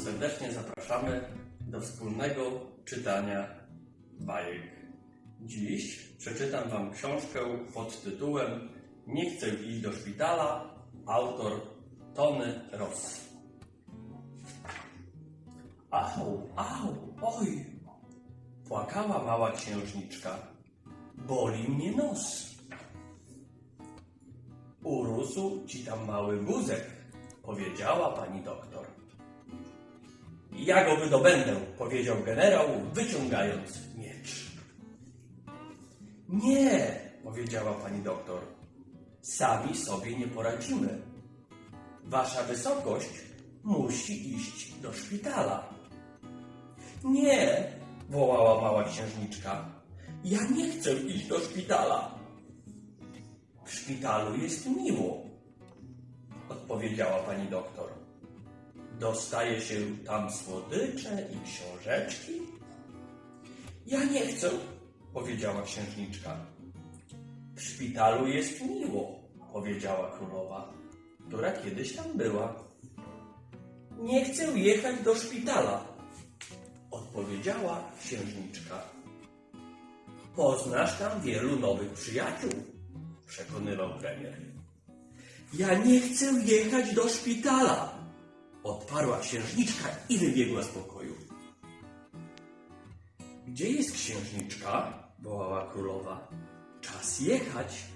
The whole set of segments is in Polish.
serdecznie zapraszamy do wspólnego czytania bajek. Dziś przeczytam Wam książkę pod tytułem Nie chcę iść do szpitala, autor Tony Ross. Au, au, oj! Płakała mała księżniczka. Boli mnie nos. Urósł ci tam mały guzek, powiedziała pani doktor. Ja go wydobędę, powiedział generał, wyciągając miecz. Nie, powiedziała pani doktor. Sami sobie nie poradzimy. Wasza wysokość musi iść do szpitala. Nie, wołała mała księżniczka. Ja nie chcę iść do szpitala. W szpitalu jest miło, odpowiedziała pani doktor. Dostaje się tam słodycze i książeczki? Ja nie chcę, powiedziała księżniczka. W szpitalu jest miło, powiedziała królowa, która kiedyś tam była. Nie chcę jechać do szpitala, odpowiedziała księżniczka. Poznasz tam wielu nowych przyjaciół, przekonywał premier. Ja nie chcę jechać do szpitala, odparła księżniczka i wybiegła z pokoju. Gdzie jest księżniczka? wołała królowa. Czas jechać.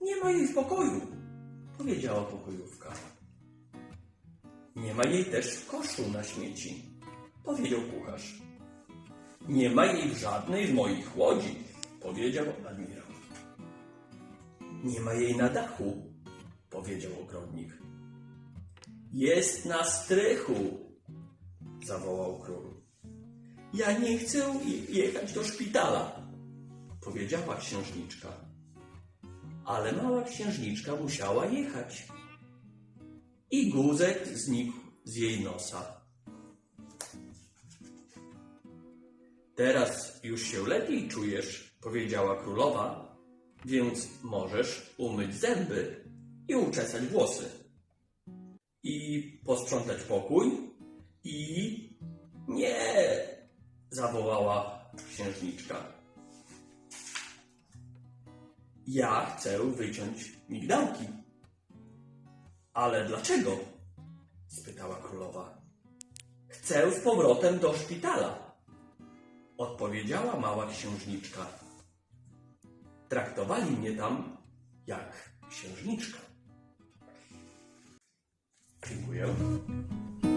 Nie ma jej w pokoju, powiedziała pokojówka. Nie ma jej też w koszu na śmieci, powiedział kucharz. Nie ma jej w żadnej z moich łodzi, powiedział admirał. Nie ma jej na dachu, powiedział ogrodnik. Jest na strychu, zawołał król. Ja nie chcę je- jechać do szpitala, powiedziała księżniczka. Ale mała księżniczka musiała jechać. I guzek znikł z jej nosa. Teraz już się lepiej czujesz, powiedziała królowa, więc możesz umyć zęby i uczesać włosy. I posprzątać pokój i nie, zawołała księżniczka. Ja chcę wyciąć migdałki. Ale dlaczego? spytała królowa. Chcę z powrotem do szpitala odpowiedziała mała księżniczka. Traktowali mnie tam jak Obrigado. eu.